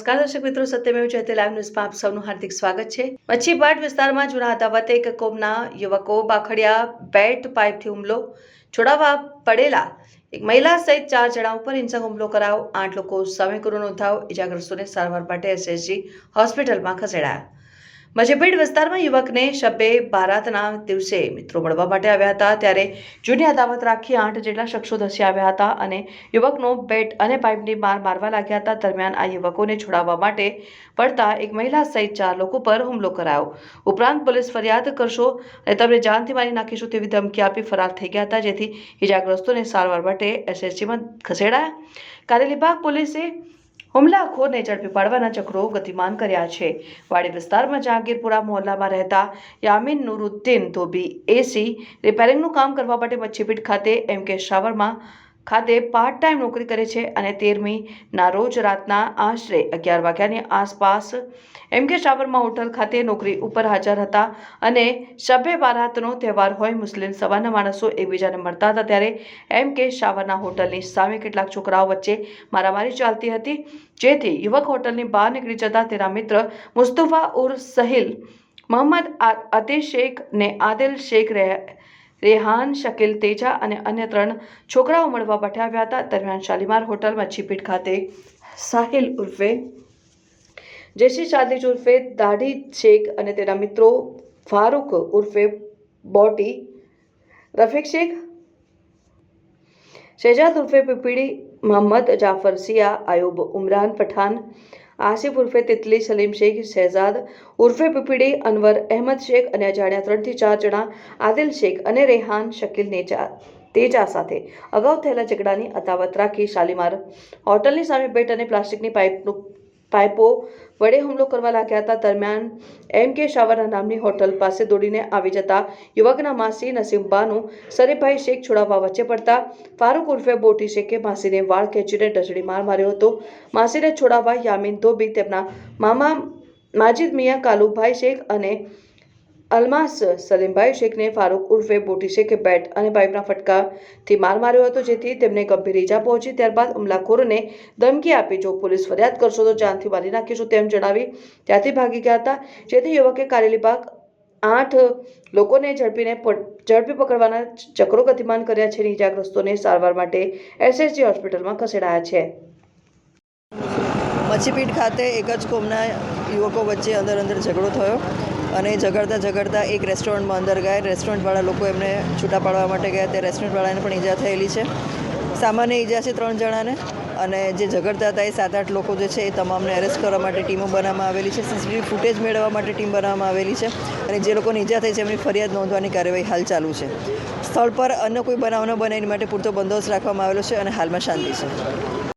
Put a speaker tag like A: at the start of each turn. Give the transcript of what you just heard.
A: નમસ્કાર, દર્શક મિત્રો, સત્યમેવ જયતે લાઈવ ન્યૂઝમાં આપ સૌનું હાર્દિક સ્વાગત છે. મચ્છીપાટ વિસ્તારમાં જૂના અદાવતે એક કોમના યુવકો બાખડિયા બેટ પાઇપથી હુમલો છોડાવવા પડેલા. એક મહિલા સહિત ચાર જણા ઉપર હિંસક હુમલો કરાયો. આઠ લોકો સામે ગુનો થાવ ઇજાગ્રસ્તોને સારવાર માટે એસએસજી હોસ્પિટલમાં ખસેડાયા. મજેપીડ વિસ્તારમાં યુવકને શબ્બે બારાતના દિવસે મિત્રો મળવા માટે આવ્યા હતા. ત્યારે જૂની અદાવત રાખી આઠ જેટલા શખ્સો ધસી આવ્યા હતા અને યુવકનો બેટ અને પાઇપની માર મારવા લાગ્યા હતા. દરમિયાન આ યુવકોને છોડાવવા માટે પડતા એક મહિલા સહિત ચાર લોકો પર હુમલો કરાયો. ઉપરાંત પોલીસ ફરિયાદ કરશો અને તમને જાનથી મારી નાખીશું તેવી ધમકી આપી ફરાર થઈ ગયા હતા, જેથી ઇજાગ્રસ્તોને સારવાર માટે એસએસજીમાં ખસેડાયા. કારેલીબાગ પોલીસે હુમલાખોરને ઝડપી પાડવાના ચક્રો ગતિમાન કર્યા છે. વાડી વિસ્તારમાં જહાંગીરપુરા મોહલ્લામાં રહેતા યામીન નુરુદ્દીન ધોબી, એસી, રિપેરિંગનું કામ કરવા માટે મચ્છીપીઠ ખાતે એમ કે શાવરમાં ખાતે પાર્ટ ટાઈમ નોકરી કરે છે અને તેરમી ના રોજ રાતના આશરે અગિયાર વાગ્યાની આસપાસ એમ કે શાવરમાં હોટલ ખાતે નોકરી ઉપર હાજર હતા અને શબે બારાતનો તહેવાર હોય મુસ્લિમ સવારના માણસો એકબીજાને મળતા હતા ત્યારે એમ કે શાવરના હોટલની સામે કેટલાક છોકરાઓ વચ્ચે મારામારી ચાલતી હતી. જેથી યુવક હોટલની બહાર નીકળી જતા તેના મિત્ર મુસ્તફા ઉર સહિલ, મોહમ્મદ આ- અતીશ શેખ ને આદિલ શેખ રહે રેહાન, શકીલ, તેજા અને અન્ય ત્રણ છોકરાઓ મળવા પઠાવ્યા હતા. દરમિયાન શાલીમાર હોટલમાં છીપીટ ખાતે સાહિલ ઉર્ફે, જેસી શાદીજ ઉર્ફે, દાઢી શેખ અને તેના મિત્રો ફારૂક ઉર્ફે, બોટી, રફીક શેખ, શેજાદ ઉર્ફે પીપીડી, મોહમ્મદ જાફર સિયા, આયુબ ઉમરાન પઠાન આસિફ ઉર્ફે તિતલી સલીમ શેખ શહેજાદ ઉર્ફે પીપીડી અનવર અહેમદ શેખ અને અજાણ્યા ત્રણથી ચાર જણા આદિલ શેખ અને રેહાન શકીલ નેજા તેજા સાથે અગાઉ થયેલા ઝઘડાની અદાવત રાખી શાલીમાર હોટલની સામે બેટ અને પ્લાસ્ટિકની પાઇપનું પાઇપો વડે હુમલો કરવા લાગ્યા હતા. દરમિયાન એમ કે શાવરના નામની હોટલ પાસે દોડીને આવી જતા યુવકના માસી નસીમ બાનુ શરીફભાઈ શેખ છોડાવવા વચ્ચે પડતા ફારૂક ઉર્ફે બોટી શેખે માસીને વાળ ખેંચીને ઢસડી માર માર્યો હતો. માસીને છોડાવવા યામીન ધોબી તેમના મામા માજીદ મિયા કાલુભાઈ શેખ અને અલમાસ, સલીમભાઈ શેખને ફારૂક ઉર્ફે બોટી શેખે બેટ અને પાઇપના ફટકાથી માર માર્યો હતો, જેથી તેમને ગંભીર ઈજા પહોંચી. ત્યારબાદ હુમલાખોરને ધમકી આપી, જો પોલીસ ફરિયાદ કરશો, તો જાનથી મારી નાખીશું, તેમ જણાવી ત્યાંથી ભાગી ગયા હતા. જેથી યુવકે કારેલીબાગ આઠ લોકોને ઝડપીને ઝડપી પકડવાના ચક્રો ગતિમાન કર્યા છે અને ઈજાગ્રસ્તોને સારવાર માટે એસએસજી હોસ્પિટલમાં ખસેડાયા છે.
B: મચ્છીપીઠ ખાતે એક જ કોમના યુવકો વચ્ચે અંદર અંદર ઝઘડો થયો. અને ઝઘડતા ઝઘડતા એક રેસ્ટોરન્ટમાં અંદર ગયા. રેસ્ટોરન્ટવાળા લોકો એમને છૂટા પાડવા માટે ગયા. તે રેસ્ટોરન્ટવાળાને પણ ઈજા થયેલી છે. સામાન્ય ઈજા છે ત્રણ જણાને. અને જે ઝઘડતા હતા એ સાત આઠ લોકો જે છે એ તમામને એરેસ્ટ કરવા માટે ટીમો બનાવવામાં આવેલી છે. સીસીટીવી ફૂટેજ મેળવવા માટે ટીમ બનાવવામાં આવેલી છે. અને જે લોકોને ઈજા થઈ છે એમની ફરિયાદ નોંધવાની કાર્યવાહી હાલ ચાલુ છે. સ્થળ પર અન્ય કોઈ બનાવ ન બને એની માટે પૂરતો બંદોબસ્ત રાખવામાં આવેલો છે અને હાલમાં શાંતિ છે.